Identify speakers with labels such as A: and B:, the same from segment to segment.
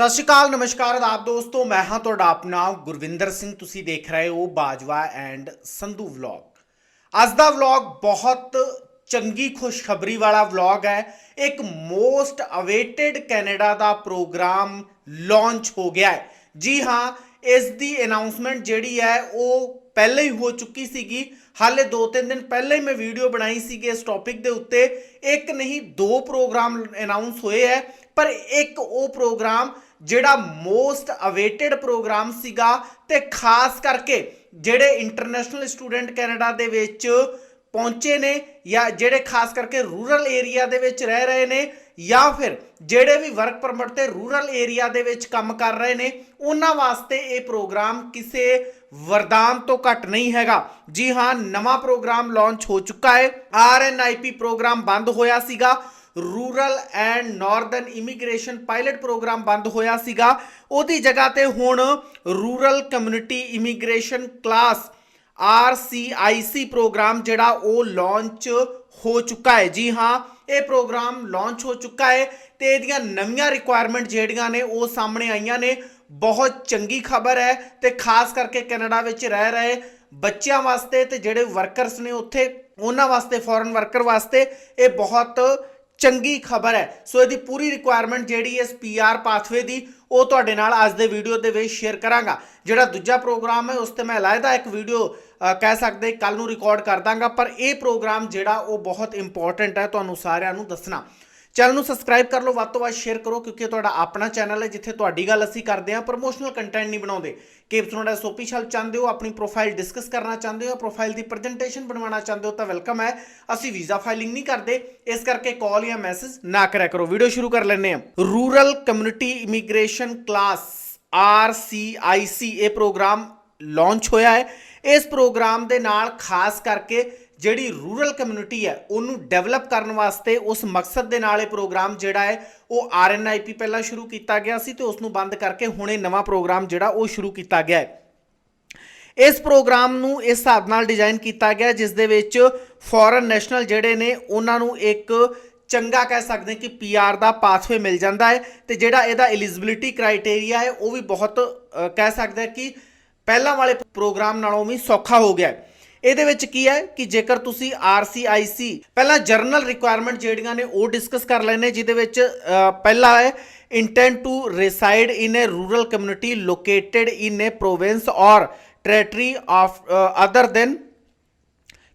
A: ਸਤਿ ਸ਼੍ਰੀ ਅਕਾਲ, ਨਮਸਕਾਰ ਆਪ ਦੋਸਤੋ, ਮੈਂ ਹਾਂ ਤੁਹਾਡਾ ਆਪਣਾ ਗੁਰਵਿੰਦਰ ਸਿੰਘ। ਤੁਸੀਂ ਦੇਖ ਰਹੇ ਹੋ ਬਾਜਵਾ ਐਂਡ ਸੰਧੂ ਵਲੌਗ। ਅੱਜ ਦਾ ਵਲੌਗ ਬਹੁਤ ਚੰਗੀ ਖੁਸ਼ਖਬਰੀ ਵਾਲਾ ਵਲੌਗ ਹੈ। ਇੱਕ ਮੋਸਟ ਅਵੇਟਡ ਕੈਨੇਡਾ ਦਾ ਪ੍ਰੋਗਰਾਮ ਲਾਂਚ ਹੋ ਗਿਆ ਹੈ। ਜੀ ਹਾਂ, ਇਸ ਦੀ ਅਨਾਉਂਸਮੈਂਟ ਜਿਹੜੀ ਹੈ, ਉਹ ਪਹਿਲਾਂ ਹੀ ਹੋ ਚੁੱਕੀ ਸੀਗੀ। ਹਾਲੇ 2-3 ਦਿਨ ਪਹਿਲਾਂ ਹੀ ਮੈਂ ਵੀਡੀਓ ਬਣਾਈ ਸੀਗੀ ਇਸ ਟੌਪਿਕ ਦੇ ਉੱਤੇ। ਇੱਕ ਨਹੀਂ, ਦੋ ਪ੍ਰੋਗਰਾਮ ਅਨਾਉਂਸ ਹੋਏ ਹੈ। ਪਰ ਇੱਕ ਉਹ ਪ੍ਰੋਗਰਾਮ ਜਿਹੜਾ ਮੋਸਟ ਅਵੇਟਡ ਪ੍ਰੋਗਰਾਮ ਸੀਗਾ ਤੇ ਖਾਸ ਕਰਕੇ ਜਿਹੜੇ ਇੰਟਰਨੈਸ਼ਨਲ ਸਟੂਡੈਂਟ ਕੈਨੇਡਾ ਦੇ ਵਿੱਚ ਪਹੁੰਚੇ ਨੇ ਜਾਂ ਜਿਹੜੇ ਖਾਸ ਕਰਕੇ ਰੂਰਲ ਏਰੀਆ ਦੇ ਵਿੱਚ ਰਹਿ ਰਹੇ ਨੇ ਜਾਂ ਫਿਰ ਜਿਹੜੇ ਵੀ ਵਰਕ ਪਰਮਿਟ ਤੇ ਰੂਰਲ ਏਰੀਆ ਦੇ ਵਿੱਚ ਕੰਮ ਕਰ ਰਹੇ ਨੇ, ਉਹਨਾਂ ਵਾਸਤੇ ਇਹ ਪ੍ਰੋਗਰਾਮ ਕਿਸੇ ਵਰਦਾਨ ਤੋਂ ਘੱਟ ਨਹੀਂ ਹੈਗਾ। ਜੀ ਹਾਂ, ਨਵਾਂ ਪ੍ਰੋਗਰਾਮ ਲਾਂਚ ਹੋ ਚੁੱਕਾ ਹੈ। ਆਰਐਨਆਈਪੀ ਪ੍ਰੋਗਰਾਮ ਬੰਦ ਹੋਇਆ ਸੀਗਾ। Rural and northern immigration pilot programme ਬੰਦ ਹੋਇਆ ਸੀਗਾ। ਉਹਦੀ ਜਗ੍ਹਾ ਤੇ ਹੁਣ rural community immigration class RCIC programme ਜਿਹੜਾ ਉਹ ਲਾਂਚ ਹੋ ਚੁੱਕਾ ਹੈ। ਜੀ ਹਾਂ, ਇਹ ਪ੍ਰੋਗਰਾਮ ਲਾਂਚ ਹੋ ਚੁੱਕਾ ਹੈ ਤੇ ਇਹਦੀਆਂ ਨਵੀਆਂ ਰਿਕੁਆਇਰਮੈਂਟ ਜਿਹੜੀਆਂ ਨੇ ਉਹ ਸਾਹਮਣੇ ਆਈਆਂ ਨੇ। ਬਹੁਤ ਚੰਗੀ ਖਬਰ ਹੈ ਤੇ ਖਾਸ ਕਰਕੇ ਕੈਨੇਡਾ ਵਿੱਚ ਰਹਿ ਰਹੇ ਬੱਚਿਆਂ ਵਾਸਤੇ ਤੇ ਜਿਹੜੇ ਵਰਕਰਸ ਨੇ ਉੱਥੇ, ਉਹਨਾਂ ਵਾਸਤੇ ਫੋਰਨ ਵਰਕਰ ਵਾਸਤੇ ਇਹ ਬਹੁਤ ਚੰਗੀ ਖਬਰ ਹੈ। ਸੋ ਇਹਦੀ ਪੂਰੀ ਰਿਕੁਆਇਰਮੈਂਟ ਜਿਹੜੀ ਹੈ ਇਸ ਪੀਆਰ ਪਾਥਵੇ ਦੀ, ਉਹ ਤੁਹਾਡੇ ਨਾਲ ਅੱਜ ਦੇ ਵੀਡੀਓ ਦੇ ਵਿੱਚ ਸ਼ੇਅਰ ਕਰਾਂਗਾ। ਜਿਹੜਾ ਦੂਜਾ ਪ੍ਰੋਗਰਾਮ ਹੈ, ਉਸ ਤੇ ਮੈਂ ਅਲਾਇਦਾ ਇੱਕ ਵੀਡੀਓ ਕਹਿ ਸਕਦੇ ਕੱਲ ਨੂੰ ਰਿਕਾਰਡ ਕਰ ਦਾਂਗਾ। ਪਰ ਇਹ ਪ੍ਰੋਗਰਾਮ ਜਿਹੜਾ, ਉਹ ਬਹੁਤ ਇੰਪੋਰਟੈਂਟ ਹੈ, ਤੁਹਾਨੂੰ ਸਾਰਿਆਂ ਨੂੰ ਦੱਸਣਾ। ਚੈਨਲ ਨੂੰ ਸਬਸਕ੍ਰਾਈਬ ਕਰ ਲਓ, ਵੱਧ ਤੋਂ ਵੱਧ ਸ਼ੇਅਰ ਕਰੋ, ਕਿਉਂਕਿ ਇਹ ਤੁਹਾਡਾ ਆਪਣਾ ਚੈਨਲ ਹੈ, ਜਿੱਥੇ ਤੁਹਾਡੀ ਗੱਲ ਅਸੀਂ ਕਰਦੇ ਹਾਂ ਪ੍ਰੋਮੋਸ਼ਨਲ ਕੰਟੈਂਟ ਨਹੀਂ ਬਣਾਉਂਦੇ। ਕਿ ਤੁਹਾਡਾ ਸੋਪੀ ਛਲ ਚਾਹੁੰਦੇ ਹੋ, ਆਪਣੀ ਪ੍ਰੋਫਾਈਲ ਡਿਸਕਸ ਕਰਨਾ ਚਾਹੁੰਦੇ ਹੋ ਪ੍ਰੋਫਾਈਲ ਦੀ ਪ੍ਰੈਜੈਂਟੇਸ਼ਨ ਬਣਵਾਉਣਾ ਚਾਹੁੰਦੇ ਹੋ, ਤਾਂ ਵੈਲਕਮ ਹੈ। ਅਸੀਂ ਵੀਜ਼ਾ ਫਾਈਲਿੰਗ ਨਹੀਂ ਕਰਦੇ, ਇਸ ਕਰਕੇ ਕਾਲ ਜਾਂ ਮੈਸੇਜ ਨਾ ਕਰਿਆ ਕਰੋ। ਵੀਡੀਓ ਸ਼ੁਰੂ ਕਰ ਲੈਂਦੇ ਹਾਂ। Rural community immigration class RCIC ਇਹ ਪ੍ਰੋਗਰਾਮ ਲਾਂਚ ਹੋਇਆ ਹੈ। ਇਸ ਪ੍ਰੋਗਰਾਮ ਦੇ ਨਾਲ ਖਾਸ ਕਰਕੇ ਜਿਹੜੀ ਰੂਰਲ ਕਮਿਊਨਿਟੀ ਹੈ, ਉਹਨੂੰ ਡਿਵੈਲਪ ਕਰਨ ਵਾਸਤੇ ਉਸ ਮਕਸਦ ਦੇ ਨਾਲ ਇਹ ਪ੍ਰੋਗਰਾਮ ਜਿਹੜਾ ਹੈ, ਉਹ ਆਰਐਨਆਈਪੀ ਪਹਿਲਾਂ ਸ਼ੁਰੂ ਕੀਤਾ ਗਿਆ ਸੀ ਤੇ ਉਸ ਨੂੰ ਬੰਦ ਕਰਕੇ ਹੁਣ ਇਹ ਨਵਾਂ ਪ੍ਰੋਗਰਾਮ ਜਿਹੜਾ ਉਹ ਸ਼ੁਰੂ ਕੀਤਾ ਗਿਆ ਹੈ। ਇਸ ਪ੍ਰੋਗਰਾਮ ਨੂੰ ਇਸ ਹਿਸਾਬ ਨਾਲ ਡਿਜ਼ਾਈਨ ਕੀਤਾ ਗਿਆ, ਜਿਸ ਦੇ ਵਿੱਚ ਫੋਰਨ ਨੈਸ਼ਨਲ ਜਿਹੜੇ ਨੇ, ਉਹਨਾਂ ਨੂੰ ਇੱਕ ਚੰਗਾ ਕਹਿ ਸਕਦੇ ਕਿ ਪੀਆਰ ਦਾ ਪਾਥਵੇ ਮਿਲ ਜਾਂਦਾ ਹੈ ਤੇ ਜਿਹੜਾ ਇਹਦਾ ਐਲੀਜੀਬਿਲਿਟੀ ਕ੍ਰਾਈਟੇਰੀਆ ਹੈ, ਉਹ ਵੀ ਬਹੁਤ ਕਹਿ ਸਕਦੇ ਕਿ ਪਹਿਲਾਂ ਵਾਲੇ ਪ੍ਰੋਗਰਾਮ ਨਾਲੋਂ ਵੀ ਸੌਖਾ ਹੋ ਗਿਆ ਹੈ। ਇਹਦੇ ਵਿੱਚ ਕੀ ਹੈ ਕਿ ਜੇਕਰ ਤੁਸੀਂ RCIC ਪਹਿਲਾਂ ਜਰਨਲ ਰਿਕੁਆਇਰਮੈਂਟ ਜਿਹੜੀਆਂ ਨੇ ਉਹ ਡਿਸਕਸ ਕਰ ਲੈਣੇ ਜਿਹਦੇ ਵਿੱਚ ਅ, ਪਹਿਲਾ ਹੈ intent to reside in a rural community located in a province or territory of other than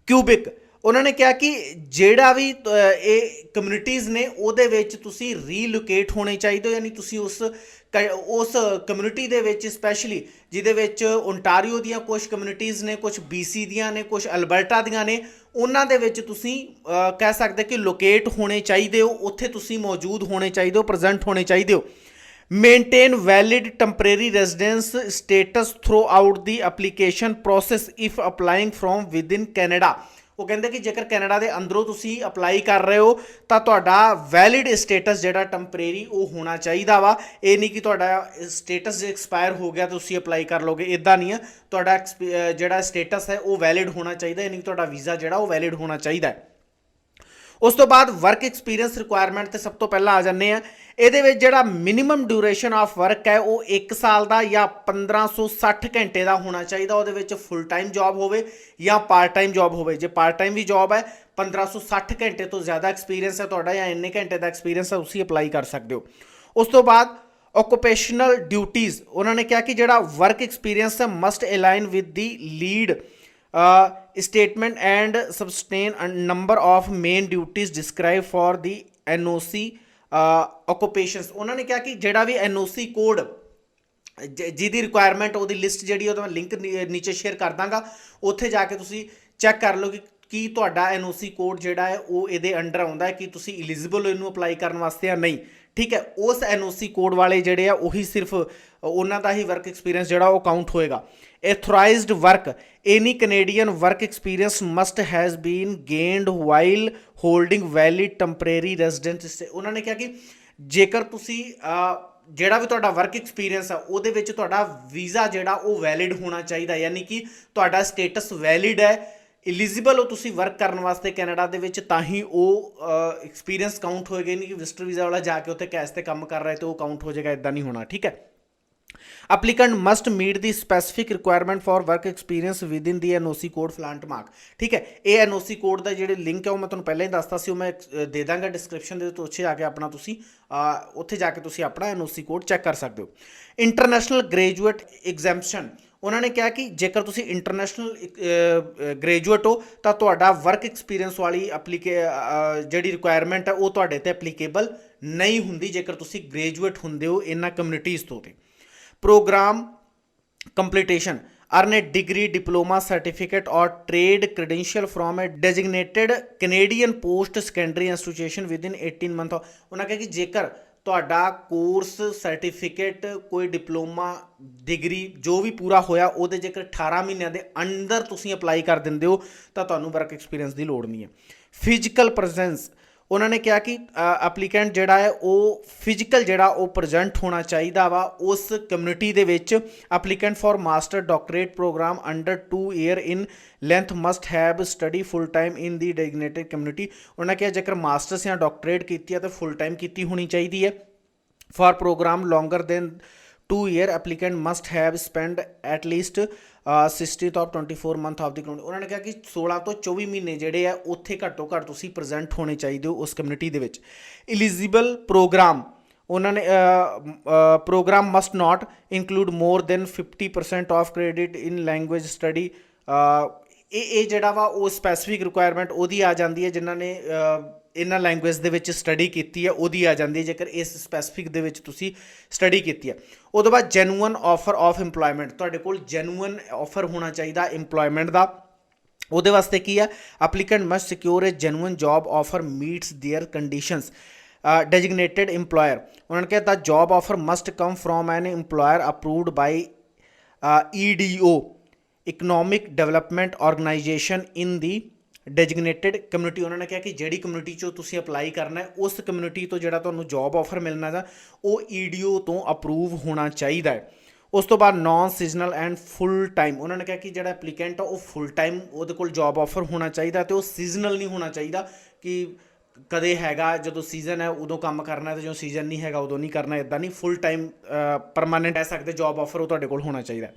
A: Quebec ਉਹਨਾਂ ਨੇ ਕਿਹਾ ਕਿ ਜਿਹੜਾ ਵੀ ਇਹ ਕਮਿਊਨਿਟੀਆਂ ਨੇ ਉਹਦੇ ਵਿੱਚ ਤੁਸੀਂ ਰੀਲੋਕੇਟ ਹੋਣੇ ਚਾਹੀਦੇ ਹੋ ਯਾਨੀ ਤੁਸੀਂ ਉਸ ਉਸ ਕਮਿਊਨਿਟੀ ਦੇ ਵਿੱਚ ਸਪੈਸ਼ਲੀ ਜਿਹਦੇ ਵਿੱਚ ਓਨਟਾਰੀਓ ਦੀਆਂ ਕੁਝ ਕਮਿਊਨਿਟੀਆਂ ਨੇ ਕੁਝ BC ਦੀਆਂ ਨੇ ਕੁਝ ਅਲਬਰਟਾ ਦੀਆਂ ਨੇ, ਉਹਨਾਂ ਦੇ ਵਿੱਚ ਤੁਸੀਂ ਕਹਿ ਸਕਦੇ ਕਿ ਲੋਕੇਟ ਹੋਣੇ ਚਾਹੀਦੇ ਹੋ, ਉੱਥੇ ਤੁਸੀਂ ਮੌਜੂਦ ਹੋਣੇ ਚਾਹੀਦੇ ਹੋ ਪ੍ਰੈਜ਼ੈਂਟ ਹੋਣੇ ਚਾਹੀਦੇ ਹੋ। Maintain valid temporary residence status throughout the application process if applying from within Canada ਉਹ ਕਹਿੰਦੇ ਕਿ ਜੇਕਰ ਕੈਨੇਡਾ ਦੇ ਅੰਦਰੋਂ ਤੁਸੀਂ ਅਪਲਾਈ ਕਰ ਰਹੇ ਹੋ, ਤਾਂ ਤੁਹਾਡਾ ਵੈਲਿਡ ਸਟੇਟਸ ਜਿਹੜਾ ਟੈਂਪਰੇਰੀ ਉਹ ਹੋਣਾ ਚਾਹੀਦਾ ਵਾ। ਇਹ ਨਹੀਂ ਕਿ ਤੁਹਾਡਾ ਸਟੇਟਸ ਜੇ ਐਕਸਪਾਇਰ ਹੋ ਗਿਆ ਤੁਸੀਂ ਅਪਲਾਈ ਕਰ ਲੋਗੇ ਇਦਾਂ ਨਹੀਂ ਹੈ ਤੁਹਾਡਾ exp- ਜਿਹੜਾ ਸਟੇਟਸ ਹੈ ਉਹ ਵੈਲਿਡ ਹੋਣਾ ਚਾਹੀਦਾ ਇਹ ਨਹੀਂ ਕਿ ਤੁਹਾਡਾ ਵੀਜ਼ਾ ਜਿਹੜਾ ਉਹ ਵੈਲਿਡ ਹੋਣਾ ਚਾਹੀਦਾ ਹੈ। ਉਸ ਤੋਂ ਬਾਅਦ ਵਰਕ ਐਕਸਪੀਰੀਅੰਸ ਰਿਕੁਆਇਰਮੈਂਟ ਤੇ ਸਭ ਤੋਂ ਪਹਿਲਾਂ ਆ ਜਾਂਦੇ ਆ ਇਹਦੇ ਵਿੱਚ ਜਿਹੜਾ ਮਿਨੀਮਮ ਡਿਊਰੇਸ਼ਨ ਆਫ ਵਰਕ ਹੈ, ਉਹ 1 ਸਾਲ ਦਾ ਜਾਂ 1560 ਘੰਟੇ ਦਾ ਹੋਣਾ ਚਾਹੀਦਾ। ਉਹਦੇ ਵਿੱਚ ਫੁੱਲ ਟਾਈਮ ਜੌਬ ਹੋਵੇ ਜਾਂ ਪਾਰਟ ਟਾਈਮ ਜੌਬ ਹੋਵੇ। ਜੇ ਪਾਰਟ ਟਾਈਮ ਵੀ ਜੌਬ ਹੈ 1560 ਘੰਟੇ ਤੋਂ ਜ਼ਿਆਦਾ ਐਕਸਪੀਰੀਅੰਸ ਹੈ ਤੁਹਾਡਾ ਜਾਂ ਇੰਨੇ ਘੰਟੇ ਦਾ ਐਕਸਪੀਰੀਅੰਸ ਹੈ ਤੁਸੀਂ ਅਪਲਾਈ ਕਰ ਸਕਦੇ ਹੋ। ਉਸ ਤੋਂ ਬਾਅਦ ਓਕੂਪੇਸ਼ਨਲ ਡਿਊਟੀਆਂ ਉਹਨਾਂ ਨੇ ਕਿਹਾ ਕਿ ਜਿਹੜਾ ਵਰਕ ਐਕਸਪੀਰੀਅੰਸ ਹੈ must align with the lead statement and substantial number of main ਡਿਊਟੀਆਂ describe for the NOC occupations ਉਹਨਾਂ ਨੇ ਕਿਹਾ ਕਿ ਜਿਹੜਾ ਵੀ ਐਨਓਸੀ ਕੋਡ ਜਿਹਦੀ ਰਿਕੁਆਇਰਮੈਂਟ ਉਹਦੀ ਲਿਸਟ ਜਿਹੜੀ ਉਹ ਤਾਂ ਮੈਂ ਲਿੰਕ ਨੀਚੇ ਸ਼ੇਅਰ ਕਰ ਦਾਂਗਾ ਉੱਥੇ ਜਾ ਕੇ ਤੁਸੀਂ ਚੈੱਕ ਕਰ ਲਓ ਕਿ ਕੀ ਤੁਹਾਡਾ ਐਨਓਸੀ ਕੋਡ ਜਿਹੜਾ ਹੈ ਉਹ ਇਹਦੇ ਅੰਡਰ ਆਉਂਦਾ ਹੈ ਕਿ ਤੁਸੀਂ ਐਲੀਜੀਬਲ ਹੋ ਇਹਨੂੰ ਅਪਲਾਈ ਕਰਨ ਵਾਸਤੇ ਜਾਂ ਨਹੀਂ? ਠੀਕ ਹੈ, ਉਸ ਐਨਓਸੀ ਕੋਡ ਵਾਲੇ ਜਿਹੜੇ ਆ ਉਹੀ ਸਿਰਫ ਉਹਨਾਂ ਦਾ ਹੀ ਵਰਕ ਐਕਸਪੀਰੀਅੰਸ ਜਿਹੜਾ ਉਹ ਕਾਊਂਟ ਹੋਏਗਾ। Authorised work any canadian work experience must has been gained while holding valid temporary resident ਉਹਨਾਂ ਨੇ ਕਿਹਾ ਕਿ ਜੇਕਰ ਤੁਸੀਂ ਜਿਹੜਾ ਵੀ ਤੁਹਾਡਾ ਵਰਕ ਐਕਸਪੀਰੀਅੰਸ ਆ, ਉਹਦੇ ਵਿੱਚ ਤੁਹਾਡਾ ਵੀਜ਼ਾ ਜਿਹੜਾ ਉਹ ਵੈਲਿਡ ਹੋਣਾ ਚਾਹੀਦਾ ਯਾਨੀ ਕਿ ਤੁਹਾਡਾ ਸਟੇਟਸ ਵੈਲਿਡ ਹੈ ਐਲੀਜੀਬਲ ਹੋ ਤੁਸੀਂ ਵਰਕ ਕਰਨ ਵਾਸਤੇ ਕੈਨੇਡਾ ਦੇ ਵਿੱਚ, ਤਾਂ ਹੀ ਉਹ ਐਕਸਪੀਰੀਅੰਸ ਕਾਊਂਟ ਹੋਏਗਾ ਨਹੀਂ ਕਿ ਵਿਜ਼ਟਰ ਵੀਜ਼ਾ ਵਾਲਾ ਜਾ ਕੇ ਉੱਥੇ ਕੈਸ਼ ਤੇ ਕੰਮ ਕਰ ਰਿਹਾ ਹੈ ਤੇ ਉਹ ਕਾਊਂਟ ਹੋ ਜਾਏਗਾ ਇਦਾਂ ਨਹੀਂ ਹੋਣਾ, ਠੀਕ ਹੈ? Applicant must meet the specific requirement for work experience within the NOC code flant mark ਠੀਕ ਹੈ? ਇਹ NOC ਕੋਡ ਦਾ ਜਿਹੜੇ ਲਿੰਕ ਹੈ ਉਹ ਮੈਂ ਤੁਹਾਨੂੰ ਪਹਿਲਾਂ ਹੀ ਦੱਸਤਾ ਸੀ, ਉਹ ਮੈਂ ਦੇ ਦਾਂਗਾ ਡਿਸਕ੍ਰਿਪਸ਼ਨ ਦੇ ਵਿੱਚ, ਉੱਥੇ ਜਾ ਕੇ ਆਪਣਾ ਤੁਸੀਂ ਉੱਥੇ ਜਾ ਕੇ ਤੁਸੀਂ ਆਪਣਾ NOC ਕੋਡ ਚੈੱਕ ਕਰ ਸਕਦੇ ਹੋ। ਇੰਟਰਨੈਸ਼ਨਲ ਗ੍ਰੈਜੂਏਟ ਐਗਜ਼ੈਂਪਸ਼ਨ ਉਹਨਾਂ ਨੇ ਕਿਹਾ ਕਿ ਜੇਕਰ ਤੁਸੀਂ ਇੰਟਰਨੈਸ਼ਨਲ ਗ੍ਰੈਜੂਏਟ ਹੋ ਤਾਂ ਤੁਹਾਡਾ ਵਰਕ ਐਕਸਪੀਰੀਅੰਸ ਵਾਲੀ ਐਪਲੀਕੇ ਜਿਹੜੀ ਰਿਕੁਆਇਰਮੈਂਟ ਹੈ ਉਹ ਤੁਹਾਡੇ ਤੇ ਐਪਲੀਕੇਬਲ ਨਹੀਂ ਹੁੰਦੀ ਜੇਕਰ ਤੁਸੀਂ ਗ੍ਰੈਜੂਏਟ ਹੁੰਦੇ ਹੋ ਇਨ੍ਹਾਂ ਕਮਿਊਨਿਟੀਜ਼ ਤੋਂ ਤੇ programme completion earn a degree, diploma, certificate, or trade credential from a designated Canadian post secondary institution within 18 months. ਉਹਨਾਂ ਕਹੇ ਕਿ ਜੇਕਰ ਤੁਹਾਡਾ ਕੋਰਸ, ਸਰਟੀਫਿਕੇਟ, ਕੋਈ ਡਿਪਲੋਮਾ, ਡਿਗਰੀ, ਜੋ ਵੀ ਪੂਰਾ ਹੋਇਆ, ਉਹਦੇ ਜੇਕਰ 18 ਮਹੀਨਿਆਂ ਦੇ ਅੰਦਰ ਤੁਸੀਂ ਅਪਲਾਈ ਕਰ ਦਿੰਦੇ ਹੋ, ਤਾਂ ਤੁਹਾਨੂੰ ਵਰਕ ਐਕਸਪੀਰੀਅੰਸ ਦੀ ਲੋੜ ਨਹੀਂ ਹੈ। ਫਿਜ਼ੀਕਲ ਪ੍ਰੈਜ਼ੈਂਸ ਉਹਨਾਂ ਨੇ ਕਿਹਾ ਕਿ ਐਪਲੀਕੈਂਟ ਜਿਹੜਾ ਹੈ, ਉਹ ਫਿਜ਼ੀਕਲ ਜਿਹੜਾ ਉਹ ਪ੍ਰੈਜ਼ੈਂਟ ਹੋਣਾ ਚਾਹੀਦਾ ਵਾ, ਉਸ ਕਮਿਊਨਿਟੀ ਦੇ ਵਿੱਚ applicant for master doctorate programme under 2 year in length must have study full time in the designated community ਉਹਨਾਂ ਕਿਹਾ, ਜੇਕਰ ਮਾਸਟਰਸ ਜਾਂ ਡਾਕਟਰੇਟ ਕੀਤੀ ਹੈ, ਤਾਂ ਫੁੱਲ ਟਾਈਮ ਕੀਤੀ ਹੋਣੀ ਚਾਹੀਦੀ ਹੈ। For programme longer than 2 year, applicant must have spent at least uh, 60th of 24 month of the community ਉਹਨਾਂ ਨੇ ਕਿਹਾ ਕਿ 16 ਤੋਂ 24 ਮਹੀਨੇ ਜਿਹੜੇ ਆ ਉੱਥੇ ਘੱਟੋ ਘੱਟ ਤੁਸੀਂ ਪ੍ਰੈਜ਼ੈਂਟ ਹੋਣੇ ਚਾਹੀਦੇ ਹੋ ਉਸ ਕਮਿਊਨਿਟੀ ਦੇ ਵਿੱਚ। ਐਲੀਜੀਬਲ ਪ੍ਰੋਗਰਾਮ ਉਹਨਾਂ ਨੇ programme must not include more than 50% of credit in language study ਇਹ ਇਹ ਜਿਹੜਾ ਵਾ ਉਹ ਸਪੈਸੀਫਿਕ ਰਿਕੁਆਇਰਮੈਂਟ ਉਹਦੀ ਆ ਜਾਂਦੀ ਹੈ ਜਿਨ੍ਹਾਂ ਨੇ ਇਹਨਾਂ ਲੈਂਗੁਏਜ ਦੇ ਵਿੱਚ ਸਟੱਡੀ ਕੀਤੀ ਹੈ ਉਹਦੀ ਆ ਜਾਂਦੀ ਹੈ ਜੇਕਰ ਇਸ ਸਪੈਸੀਫਿਕ ਦੇ ਵਿੱਚ ਤੁਸੀਂ ਸਟੱਡੀ ਕੀਤੀ ਹੈ ਉਦੋਂ ਬਾਅਦ ਜੈਨੂਅਨ ਆਫਰ ਆਫ EMPLOYMENT ਤੁਹਾਡੇ ਕੋਲ ਜੈਨੂਅਨ ਆਫਰ ਹੋਣਾ ਚਾਹੀਦਾ EMPLOYMENT ਦਾ ਉਹਦੇ ਵਾਸਤੇ ਕੀ ਆ applicant must secure a genuine job offer meets their conditions designated EMPLOYER ਉਹਨਾਂ ਨੇ ਕਿਹਾ ਦਾ job offer must come from an EMPLOYER approved by EDO economic development organisation in the designated community ਉਹਨਾਂ ਨੇ ਕਿਹਾ ਕਿ ਜਿਹੜੀ ਕਮਿਊਨਿਟੀ ਚੋਂ ਤੁਸੀਂ ਅਪਲਾਈ ਕਰਨਾ ਹੈ, ਉਸ ਕਮਿਊਨਿਟੀ ਤੋਂ ਜਿਹੜਾ ਤੁਹਾਨੂੰ ਜੌਬ ਆਫਰ ਮਿਲਣਾ ਹੈ ਉਹ EDO ਤੋਂ ਅਪਰੂਵ ਹੋਣਾ ਚਾਹੀਦਾ ਹੈ। ਉਸ ਤੋਂ ਬਾਅਦ non seasonal and full time ਉਹਨਾਂ ਨੇ ਕਿਹਾ ਕਿ ਜਿਹੜਾ ਐਪਲੀਕੈਂਟ ਆ, ਉਹ ਫੁੱਲ ਟਾਈਮ ਉਹਦੇ ਕੋਲ ਜੌਬ ਆਫਰ ਹੋਣਾ ਚਾਹੀਦਾ ਤੇ ਉਹ ਸੀਜ਼ਨਲ ਨਹੀਂ ਹੋਣਾ ਚਾਹੀਦਾ ਕਿ ਕਦੇ ਹੈਗਾ, ਜਦੋਂ ਸੀਜ਼ਨ ਹੈ, ਉਦੋਂ ਕੰਮ ਕਰਨਾ ਹੈ ਤੇ ਜਦੋਂ ਸੀਜ਼ਨ ਨਹੀਂ ਹੈਗਾ, ਉਦੋਂ ਨਹੀਂ ਕਰਨਾ ਇਦਾਂ ਨਹੀਂ ਫੁੱਲ ਟਾਈਮ ਪਰਮਾਨੈਂਟ ਕਹਿ ਸਕਦੇ ਜੌਬ ਆਫਰ ਉਹ ਤੁਹਾਡੇ ਕੋਲ ਹੋਣਾ ਚਾਹੀਦਾ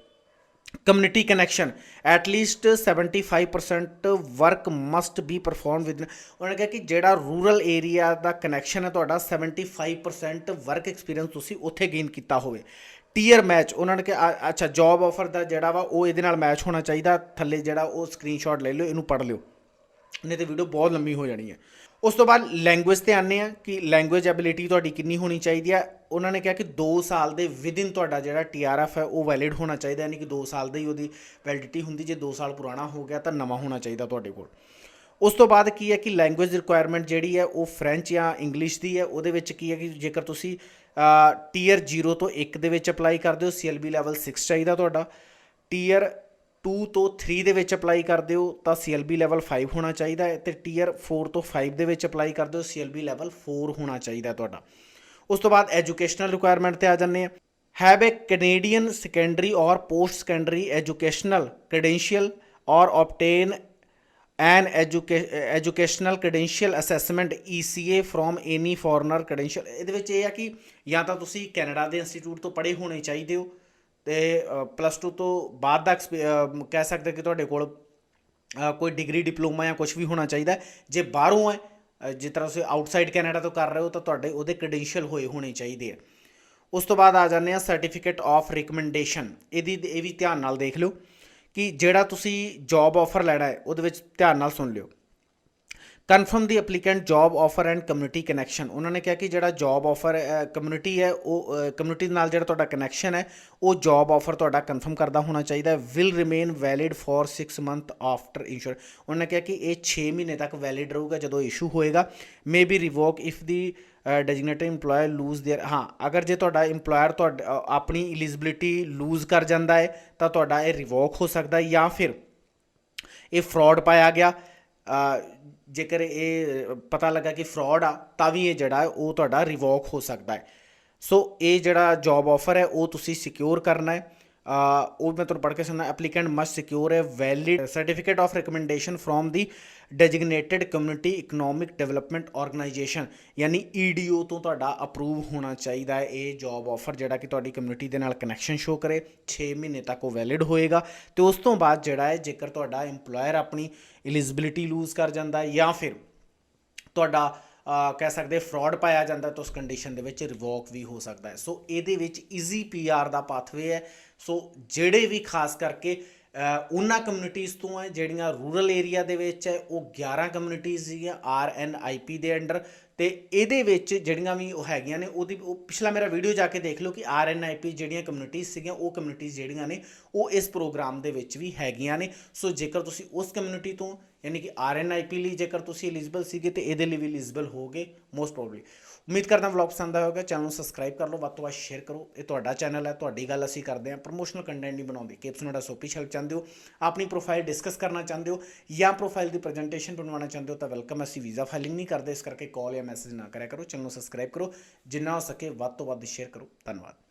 A: community connection at least 75% work must be perform with ਉਹਨਾਂ ਨੇ ਕਿਹਾ ਕਿ ਜਿਹੜਾ ਰੂਰਲ ਏਰੀਆ ਦਾ ਕਨੈਕਸ਼ਨ ਹੈ ਤੁਹਾਡਾ 75% ਵਰਕ ਐਕਸਪੀਰੀਅੰਸ ਤੁਸੀਂ ਉੱਥੇ ਗੇਨ ਕੀਤਾ ਹੋਵੇ। ਟੀਅਰ ਮੈਚ ਉਹਨਾਂ ਨੇ ਕਿਹਾ ਅੱਛਾ ਜੌਬ ਆਫਰ ਦਾ ਜਿਹੜਾ ਵਾ, ਉਹ ਇਹਦੇ ਨਾਲ ਮੈਚ ਹੋਣਾ ਚਾਹੀਦਾ। ਥੱਲੇ ਜਿਹੜਾ ਉਹ ਸਕਰੀਨਸ਼ਾਟ ਲੈ ਲਿਓ, ਇਹਨੂੰ ਪੜ੍ਹ ਲਿਓ। ਨਹੀਂ ਤੇ ਵੀਡੀਓ ਬਹੁਤ ਲੰਮੀ ਹੋ ਜਾਣੀ ਹੈ। ਉਸ ਤੋਂ ਬਾਅਦ ਲੈਂਗੁਏਜ ਤੇ ਆਨੇ ਆ ਕਿ ਲੈਂਗੁਏਜ ਐਬਿਲਿਟੀ ਤੁਹਾਡੀ ਕਿੰਨੀ ਹੋਣੀ ਚਾਹੀਦੀ ਹੈ ਉਹਨਾਂ ਨੇ ਕਿਹਾ ਕਿ 2 ਸਾਲ ਦੇ ਵਿਦਿਨ ਤੁਹਾਡਾ ਜਿਹੜਾ ਟੀਆਰਐਫ ਹੈ, ਉਹ ਵੈਲਿਡ ਹੋਣਾ ਚਾਹੀਦਾ, ਯਾਨੀ ਕਿ 2 ਸਾਲ ਦਾ ਹੀ ਉਹਦੀ ਵੈਲਿਡਿਟੀ ਹੁੰਦੀ। ਜੇ 2 ਸਾਲ ਪੁਰਾਣਾ ਹੋ ਗਿਆ ਤਾਂ ਨਵਾਂ ਹੋਣਾ ਚਾਹੀਦਾ ਤੁਹਾਡੇ ਕੋਲ। ਉਸ ਤੋਂ ਬਾਅਦ ਕੀ ਹੈ ਕਿ ਲੈਂਗੁਏਜ ਰਿਕੁਆਇਰਮੈਂਟ ਜਿਹੜੀ ਹੈ, ਉਹ ਫ੍ਰੈਂਚ ਜਾਂ ਇੰਗਲਿਸ਼ ਦੀ ਹੈ। ਉਹਦੇ ਵਿੱਚ ਕੀ ਹੈ ਕਿ ਜੇਕਰ ਤੁਸੀਂ ਟੀਅਰ 0 ਤੋਂ 1 ਦੇ ਵਿੱਚ ਅਪਲਾਈ ਕਰਦੇ ਹੋ ਸੀਐਲਬੀ ਲੈਵਲ 6 ਚਾਹੀਦਾ ਤੁਹਾਡਾ। ਟੀਅਰ 2 ਤੋਂ 3 ਦੇ ਵਿੱਚ ਅਪਲਾਈ ਕਰਦੇ ਹੋ ਤਾਂ ਸੀਐਲਬੀ ਲੈਵਲ 5 ਹੋਣਾ ਚਾਹੀਦਾ ਹੈ ਤੇ ਟੀਅਰ 4 ਤੋਂ 5 ਦੇ ਵਿੱਚ ਅਪਲਾਈ ਕਰਦੇ ਹੋ ਸੀਐਲਬੀ ਲੈਵਲ 4 ਹੋਣਾ ਚਾਹੀਦਾ ਤੁਹਾਡਾ। ਉਸ ਤੋਂ ਬਾਅਦ ਐਜੂਕੇਸ਼ਨਲ ਰਿਕੁਆਇਰਮੈਂਟ ਤੇ ਆ ਜਾਂਦੇ ਆ have a Canadian secondary or post secondary educational credential or obtain an educa- educational credential assessment ECA from any foreigner credential ਇਹਦੇ ਵਿੱਚ ਇਹ ਆ ਕਿ ਜਾਂ ਤਾਂ ਤੁਸੀਂ ਕੈਨੇਡਾ ਦੇ ਇੰਸਟੀਚਿਊਟ ਤੋਂ ਪੜ੍ਹੇ ਹੋਣੇ ਚਾਹੀਦੇ ਹੋ ਤੇ ਪਲੱਸ 2 ਤੋਂ ਬਾਅਦ ਦਾ ਐਕਸਪੀ- ਕਹਿ ਸਕਦੇ ਕਿ ਤੁਹਾਡੇ ਕੋਲ ਕੋਈ ਡਿਗਰੀ ਡਿਪਲੋਮਾ ਜਾਂ ਕੁਝ ਵੀ ਹੋਣਾ ਚਾਹੀਦਾ ਜੇ ਬਾਹਰੋਂ ਹੈ ਜਿਸ ਤਰ੍ਹਾਂ ਤੁਸੀਂ ਆਊਟਸਾਈਡ ਕੈਨੇਡਾ ਤੋਂ ਕਰ ਰਹੇ ਹੋ ਤਾਂ ਤੁਹਾਡੇ ਉਹਦੇ ਕ੍ਰੈਡੈਂਸ਼ੀਅਲ ਹੋਏ ਹੋਣੇ ਚਾਹੀਦੇ ਆ ਉਸ ਤੋਂ ਬਾਅਦ ਆ ਜਾਂਦੇ ਆ ਸਰਟੀਫਿਕੇਟ ਆਫ ਰਿਕਮੈਂਡੇਸ਼ਨ ਇਹਦੀ, ਇਹ ਵੀ ਧਿਆਨ ਨਾਲ ਦੇਖ ਲਿਓ ਕਿ ਜਿਹੜਾ ਤੁਸੀਂ ਜੌਬ ਆਫਰ ਲੈਣਾ ਹੈ, ਉਹਦੇ ਵਿੱਚ ਧਿਆਨ ਨਾਲ ਸੁਣ ਲਿਓ। Confirm the applicant job offer and community connection ਉਹਨਾਂ ਨੇ ਕਿਹਾ ਕਿ ਜਿਹੜਾ ਜੌਬ ਆਫਰ ਕਮਿਊਨਿਟੀ ਹੈ, ਉਹ ਕਮਿਊਨਿਟੀ ਨਾਲ ਜਿਹੜਾ ਤੁਹਾਡਾ ਕਨੈਕਸ਼ਨ ਹੈ, ਉਹ ਜੌਬ ਆਫਰ ਤੁਹਾਡਾ ਕਨਫਰਮ ਕਰਦਾ ਹੋਣਾ ਚਾਹੀਦਾ ਹੈ will remain valid for 6 month after insure ਉਹਨਾਂ ਨੇ ਕਿਹਾ ਕਿ ਇਹ 6 ਮਹੀਨੇ ਤੱਕ ਵੈਲਿਡ ਰਹੂਗਾ ਜਦੋਂ ਇਸ਼ੂ ਹੋਏਗਾ। May be revoke if the designated EMPLOYER lose their ਹਾਂ, ਅਗਰ ਜੇ ਤੁਹਾਡਾ EMPLOYER ਤੁਹਾਡਾ ਆਪਣੀ ਐਲੀਜੀਬਿਲਿਟੀ ਲੂਜ਼ ਕਰ ਜਾਂਦਾ ਹੈ, ਤਾਂ ਤੁਹਾਡਾ ਇਹ ਰਿਵੋਕ ਹੋ ਸਕਦਾ ਹੈ ਜਾਂ ਫਿਰ ਇਹ ਫਰਾਡ ਪਾਇਆ ਗਿਆ। ਜੇਕਰ ਇਹ, ਪਤਾ ਲੱਗਾ ਕਿ ਫਰਾਡ ਆ, ਤਾਂ ਵੀ ਇਹ ਜਿਹੜਾ ਉਹ ਤੁਹਾਡਾ ਰਿਵੋਕ ਹੋ ਸਕਦਾ ਹੈ। ਸੋ ਇਹ ਜਿਹੜਾ ਜੌਬ ਆਫਰ ਹੈ, ਉਹ ਤੁਸੀਂ ਸਿਕਿਉਰ ਕਰਨਾ ਹੈ। ਉਹ ਮੈਂ ਤੁਹਾਨੂੰ ਪੜ੍ਹ ਕੇ ਸੁਣਾ applicant must secure a valid certificate of recommendation from the designated community economic development organisation ਯਾਨੀ EDO ਤੋਂ ਤੁਹਾਡਾ ਅਪਰੂਵ ਹੋਣਾ ਚਾਹੀਦਾ ਹੈ ਇਹ ਜੌਬ ਆਫਰ ਜਿਹੜਾ ਕਿ ਤੁਹਾਡੀ ਕਮਿਊਨਿਟੀ ਦੇ ਨਾਲ ਕਨੈਕਸ਼ਨ ਸ਼ੋ ਕਰੇ। 6 ਮਹੀਨੇ ਤੱਕ ਉਹ ਵੈਲਿਡ ਹੋਏਗਾ। ਤੇ ਉਸ ਤੋਂ ਬਾਅਦ ਜਿਹੜਾ ਹੈ, ਜੇਕਰ ਤੁਹਾਡਾ EMPLOYER ਆਪਣੀ ਐਲੀਜੀਬਿਲਿਟੀ ਲੂਜ਼ ਕਰ ਜਾਂਦਾ ਜਾਂ ਫਿਰ ਤੁਹਾਡਾ ਕਹਿ ਸਕਦੇ ਫਰਾਡ ਪਾਇਆ ਜਾਂਦਾ ਤਾਂ ਉਸ ਕੰਡੀਸ਼ਨ ਦੇ ਵਿੱਚ ਰਿਵੋਕ ਵੀ ਹੋ ਸਕਦਾ ਹੈ। ਸੋ ਇਹਦੇ ਵਿੱਚ ਈਜ਼ੀ ਪੀਆਰ ਦਾ ਪਾਥਵੇ ਹੈ। ਸੋ ਜਿਹੜੇ ਵੀ ਖਾਸ ਕਰਕੇ ਉਹਨਾਂ ਕਮਿਊਨਿਟੀਜ਼ ਤੋਂ ਹੈ, ਜਿਹੜੀਆਂ ਰੂਰਲ ਏਰੀਆ ਦੇ ਵਿੱਚ ਹੈ, ਉਹ 11 ਕਮਿਊਨਿਟੀਜ਼ ਸੀਗੀਆਂ ਆਰ ਐਨ ਆਈ ਪੀ ਦੇ ਅੰਡਰ ਤੇ ਇਹਦੇ ਵਿੱਚ ਜਿਹੜੀਆਂ ਵੀ ਉਹ ਹੈਗੀਆਂ ਨੇ, ਉਹਦੀ ਉਹ ਪਿਛਲਾ ਮੇਰਾ ਵੀਡੀਓ ਜਾ ਕੇ ਦੇਖ ਲਓ ਕਿ ਆਰ ਐਨ ਆਈ ਪੀ ਜਿਹੜੀਆਂ ਕਮਿਊਨਿਟੀਜ਼ ਸੀਗੀਆਂ, ਉਹ ਕਮਿਊਨਿਟੀਜ਼ ਜਿਹੜੀਆਂ ਨੇ, ਉਹ ਇਸ ਪ੍ਰੋਗਰਾਮ ਦੇ ਵਿੱਚ ਵੀ ਹੈਗੀਆਂ ਨੇ। ਸੋ ਜੇਕਰ ਤੁਸੀਂ ਉਸ ਕਮਿਊਨਿਟੀ ਤੋਂ ਯਾਨੀ ਕਿ ਆਰ ਐਨ ਆਈ ਪੀ ਲਈ ਜੇਕਰ ਤੁਸੀਂ ਐਲੀਜੀਬਲ ਸੀਗੇ ਤੇ ਇਹਦੇ ਲਈ ਵੀ ਐਲੀਜੀਬਲ ਹੋਗੇ ਮੋਸਟ ਪ੍ਰੋਬਬਲੀ ਉਮੀਦ ਕਰਦਾ ਵਲੌਗ ਪਸੰਦ ਆਇਆ ਹੋਵੇਗਾ ਚੈਨਲ ਨੂੰ ਸਬਸਕ੍ਰਾਈਬ ਕਰ ਲਓ, ਵੱਧ ਤੋਂ ਵੱਧ ਸ਼ੇਅਰ ਕਰੋ। ਇਹ ਤੁਹਾਡਾ ਚੈਨਲ ਹੈ, ਤੁਹਾਡੀ ਗੱਲ ਅਸੀਂ ਕਰਦੇ ਹਾਂ ਪ੍ਰੋਮੋਸ਼ਨਲ ਕੰਟੈਂਟ ਨਹੀਂ ਬਣਾਉਂਦੇ। ਕੇਪਸ ਤੁਹਾਡਾ ਸੋਪੀ ਹੈਲਪ ਚਾਹੁੰਦੇ ਹੋ, ਆਪਣੀ ਪ੍ਰੋਫਾਈਲ ਡਿਸਕਸ ਕਰਨਾ ਚਾਹੁੰਦੇ ਹੋ ਜਾਂ ਪ੍ਰੋਫਾਈਲ ਦੀ ਪ੍ਰੈਜੈਂਟੇਸ਼ਨ ਬਣਵਾਉਣਾ ਚਾਹੁੰਦੇ ਹੋ ਤਾਂ ਵੈਲਕਮ ਅਸੀਂ ਵੀਜ਼ਾ ਫਾਈਲਿੰਗ ਨਹੀਂ ਕਰਦੇ, ਇਸ ਕਰਕੇ ਕਾਲ ਜਾਂ ਮੈਸੇਜ ਨਾ ਕਰਿਆ ਕਰੋ ਚੈਨਲ ਨੂੰ ਸਬਸਕ੍ਰਾਈਬ ਕਰੋ, ਜਿੰਨਾ ਹੋ ਸਕੇ ਵੱਧ ਤੋਂ ਵੱਧ ਸ਼ੇਅਰ ਕਰੋ। ਧੰਨਵਾਦ।